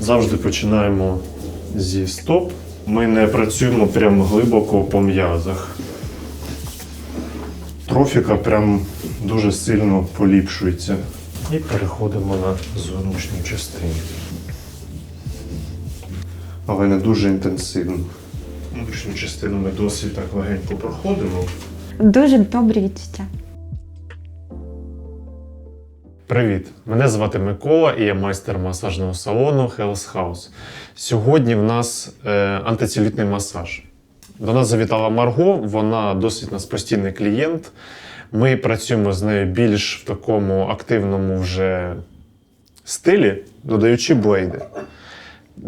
Завжди починаємо зі стоп. Ми не працюємо прям глибоко по м'язах. Трофіка прям дуже сильно поліпшується. І переходимо на зовнішню частину. Але не дуже інтенсивно. Внутрішню частину ми досить так легенько проходимо. Дуже добрі відчуття. Привіт! Мене звати Микола і я майстер масажного салону Health House. Сьогодні в нас е, антицелютний масаж. До нас завітала Марго, вона досить нас постійний клієнт. Ми працюємо з нею більш в такому активному вже стилі, додаючи блейди.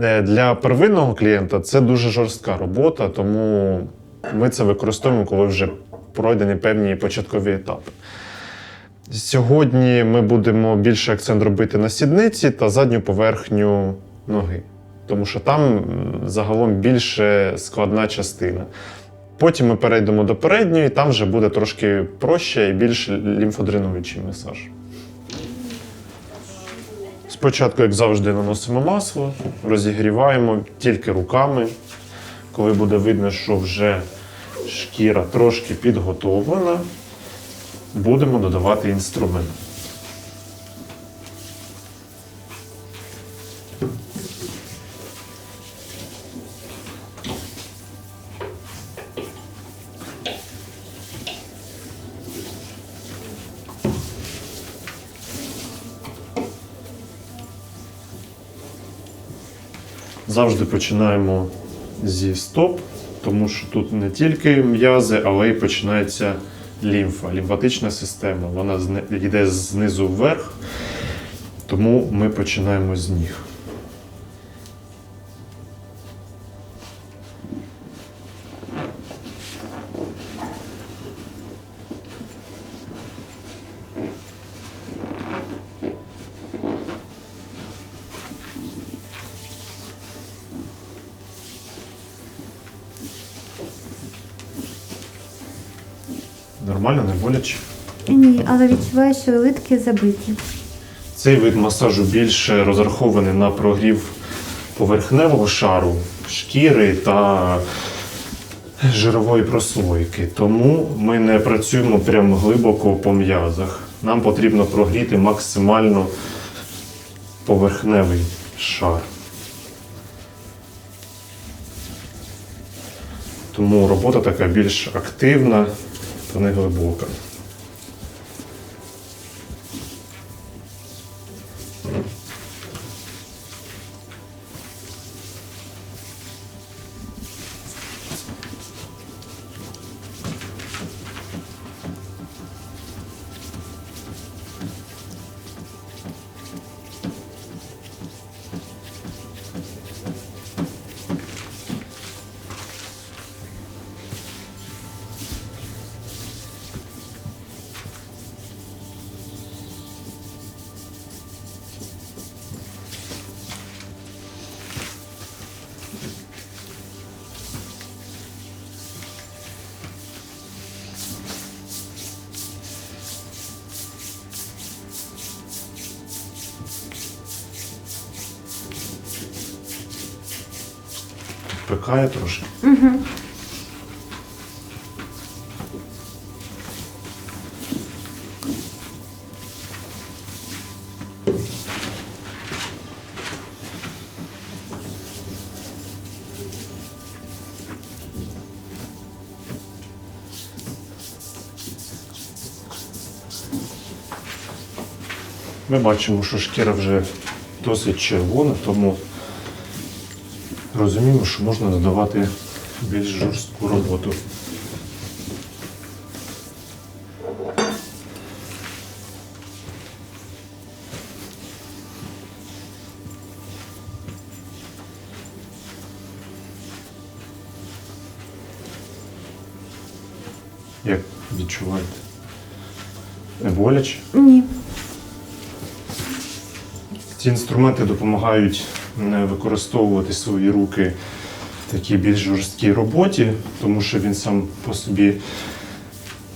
Е, Для первинного клієнта це дуже жорстка робота, тому ми це використовуємо, коли вже пройдені певні початкові етапи. Сьогодні ми будемо більше акцент робити на сідниці та задню поверхню ноги, тому що там загалом більше складна частина. Потім ми перейдемо до передньої, там вже буде трошки проще і більш лімфодренуючий масаж. Спочатку, як завжди, наносимо масло, розігріваємо тільки руками. Коли буде видно, що вже шкіра трошки підготовлена, будемо додавати інструмент. Завжди починаємо зі стоп, тому що тут не тільки м'язи, але й починається лімфа, лімфатична система. Вона йде знизу вверх, тому ми починаємо з ніг. Нормально, не боляче. Ні, але відчуваю, що литки забиті. Цей вид масажу більше розрахований на прогрів поверхневого шару, шкіри та жирової прослойки. Тому ми не працюємо прям глибоко по м'язах. Нам потрібно прогріти максимально поверхневий шар. Тому робота така більш активна та не глибока. Пикає трошки. Ми бачимо, що шкіра вже досить червона, тому розуміємо, що можна додавати більш жорстку роботу. Як відчуваєте? Не боляче? Ні. Ці інструменти допомагають використовувати свої руки в такій більш жорсткій роботі, тому що він сам по собі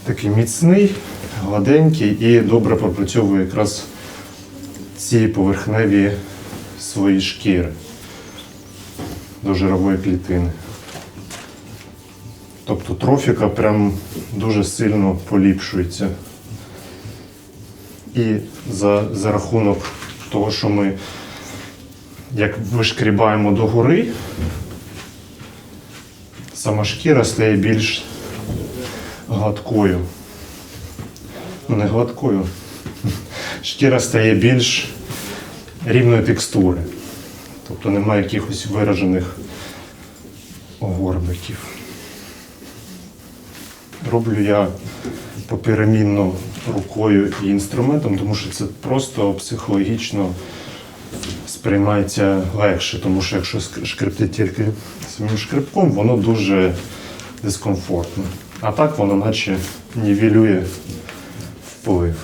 такий міцний, гладенький і добре пропрацьовує якраз ці поверхневі свої шкіри до жирової клітини. Тобто трофіка прям дуже сильно поліпшується. І за, за рахунок того, що ми як вишкрібаємо догори, сама шкіра стає більш гладкою. Ну, не гладкою. Шкіра стає більш рівної текстури. Тобто немає якихось виражених огорбиків. Роблю я поперемінно рукою і інструментом, тому що це просто психологічно сприймається легше, тому що якщо шкрипти тільки самим шкрипком, воно дуже дискомфортно. А так воно наче нівелює вплив.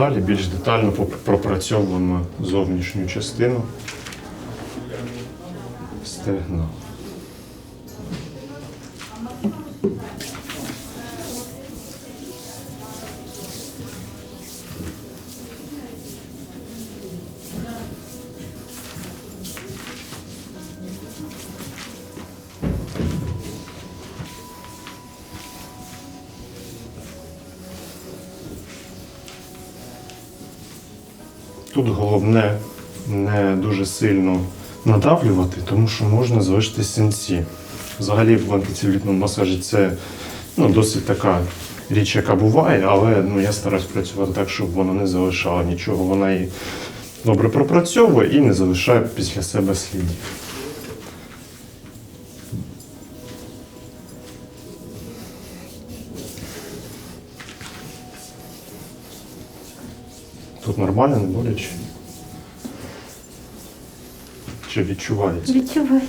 Далі більш детально пропрацьовуємо зовнішню частину стегна. Тут головне не дуже сильно надавлювати, тому що можна залишити синці. Взагалі в антицелюлітному масажі це ну, досить така річ, яка буває, але ну, я стараюсь працювати так, щоб вона не залишала нічого. Вона і добре пропрацьовує і не залишає після себе слідів. Тут нормально, не боляче? Чи відчувається? Відчувається.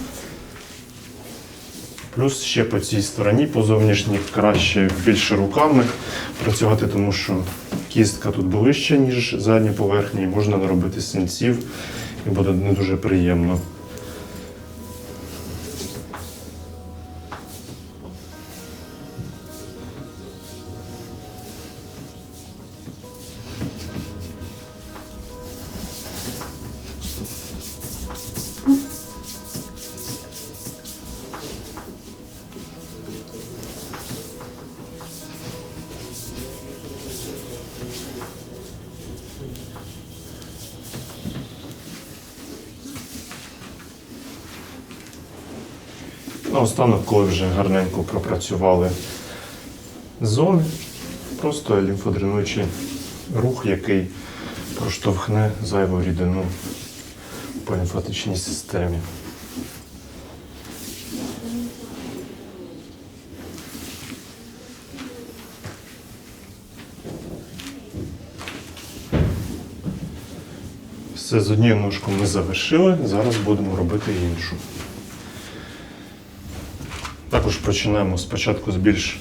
Плюс ще по цій стороні, по зовнішній, краще більше руками працювати, тому що кістка тут ближче, ніж задня поверхня, і можна наробити синців, і буде не дуже приємно. Наостанок, коли вже гарненько пропрацювали зони, просто лімфодренуючий рух, який проштовхне зайву рідину по лімфатичній системі. Все з однією ножкою ми завершили, зараз будемо робити іншу. Також починаємо спочатку з більш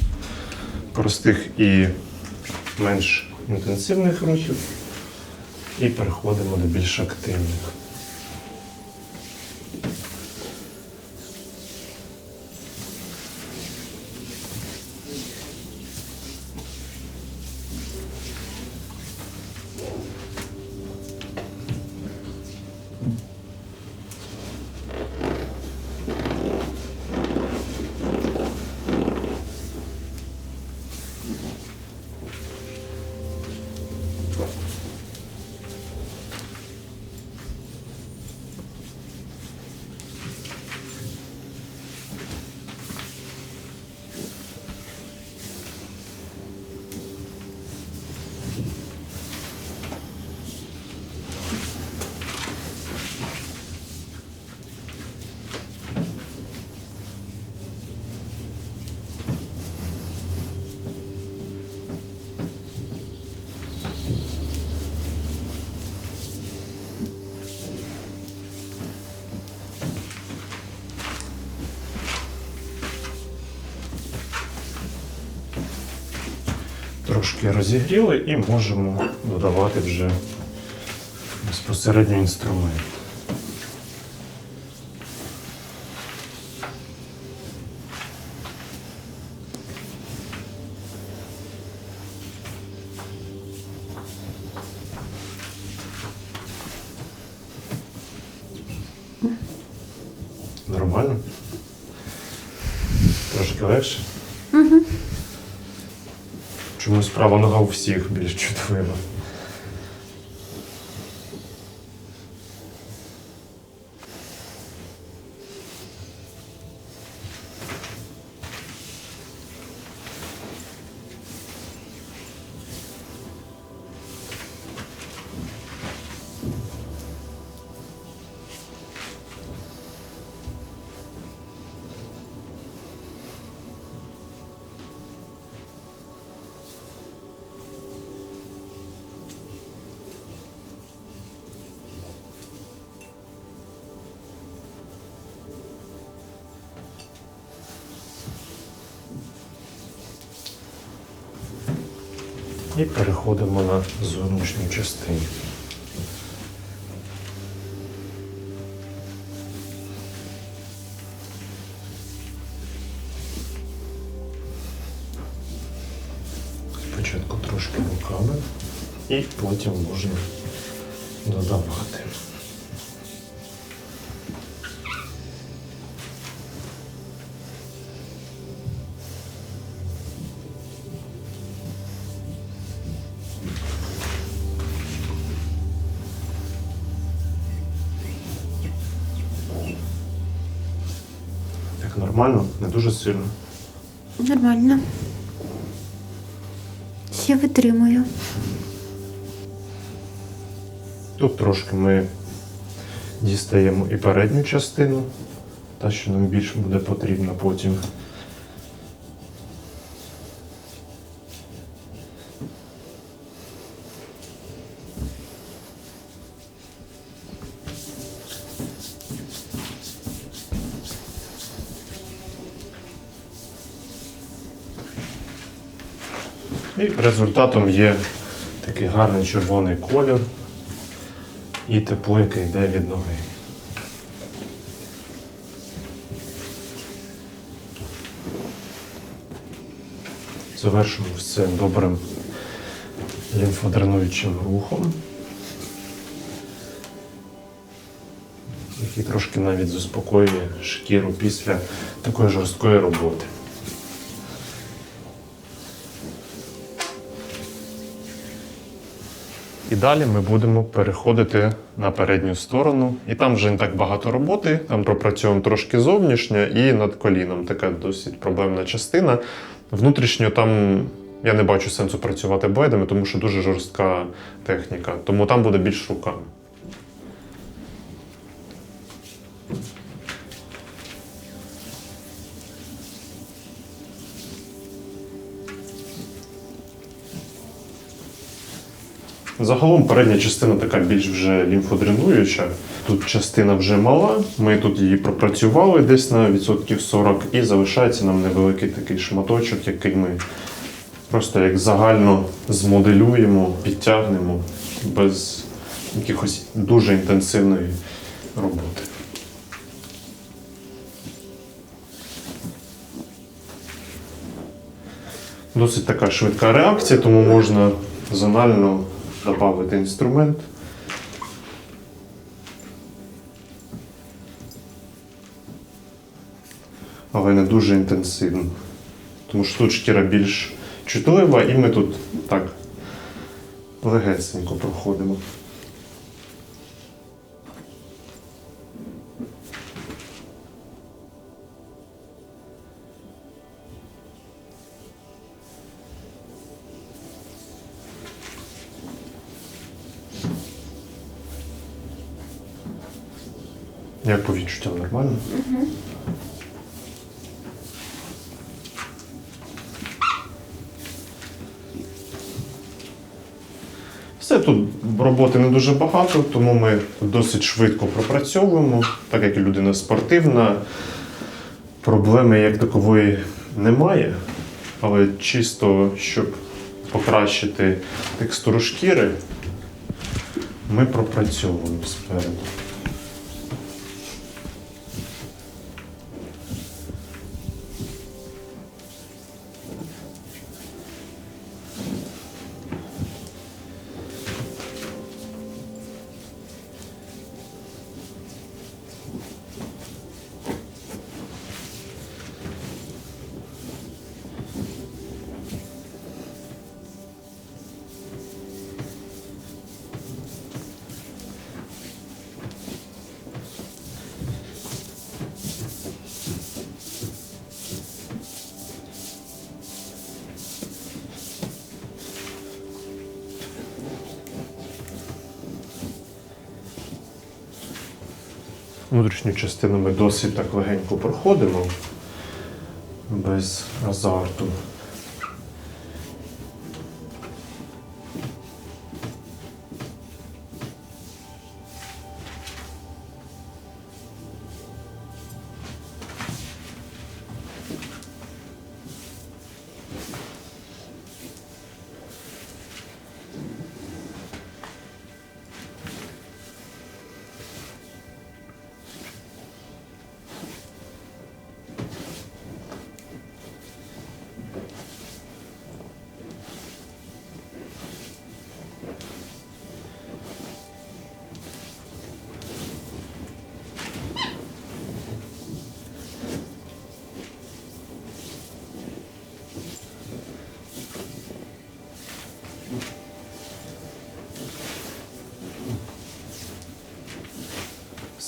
простих і менш інтенсивних рухів і переходимо до більш активних. Трошки розігріли і можемо додавати вже безпосередньо інструмент. Нормально? Трошки легше? Угу. Чомусь права нога у всіх більш чутлива. І переходимо на зовнішню частину. Спочатку трошки руками і потім можна додавати. Нормально, не дуже сильно. Нормально. Ще витримую. Тут трошки ми дістаємо і передню частину, та що нам більше буде потрібно потім. І результатом є такий гарний червоний колір і тепло, яке йде від ноги. Завершимо все добрим лімфодренуючим рухом, який трошки навіть заспокоює шкіру після такої жорсткої роботи. І далі ми будемо переходити на передню сторону. І там вже не так багато роботи. Там пропрацьовуємо трошки зовнішньо і над коліном. Така досить проблемна частина. Внутрішньо там я не бачу сенсу працювати байдами, тому що дуже жорстка техніка. Тому там буде більш руками. Загалом передня частина така більш вже лімфодренуюча. Тут частина вже мала. Ми тут її пропрацювали десь на відсотків 40 і залишається нам невеликий такий шматочок, який ми просто як загально змоделюємо, підтягнемо без якихось дуже інтенсивної роботи. Досить така швидка реакція, тому можна зонально додати інструмент. Але не дуже інтенсивно. Тому що тут шкіра більш чутлива, і ми тут так легесенько проходимо. Як по відчуттям нормально? Все тут роботи не дуже багато, тому ми досить швидко пропрацьовуємо, так як людина спортивна. Проблеми як такової немає, але чисто щоб покращити текстуру шкіри, ми пропрацьовуємо спереду. Внутрішню частину ми досить так легенько проходимо, без азарту.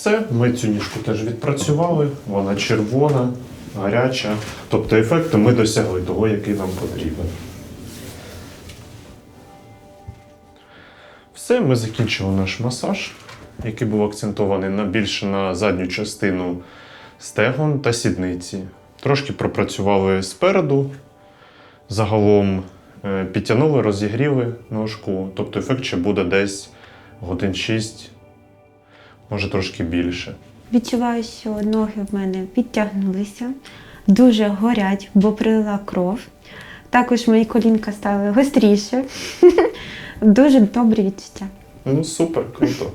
Все, ми цю ніжку теж відпрацювали, вона червона, гаряча. Тобто ефекту ми досягли того, який нам потрібен. Все, ми закінчили наш масаж, який був акцентований на більше на задню частину стегон та сідниці. Трошки пропрацювали спереду. Загалом е, підтягнули, розігріли ножку. Тобто ефект ще буде десь годин 6, може трошки більше. Відчуваю, що ноги в мене підтягнулися, дуже горять, бо прилила кров. Також мої колінка стали гостріше. Дуже добре відчуття. Ну, супер, круто.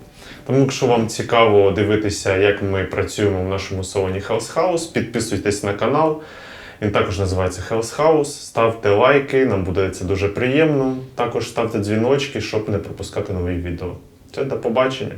Тому, якщо вам цікаво дивитися, як ми працюємо в нашому салоні Health House, підписуйтесь на канал. Він також називається Health House. Ставте лайки, нам буде це дуже приємно. Також ставте дзвіночки, щоб не пропускати нові відео. Це до побачення.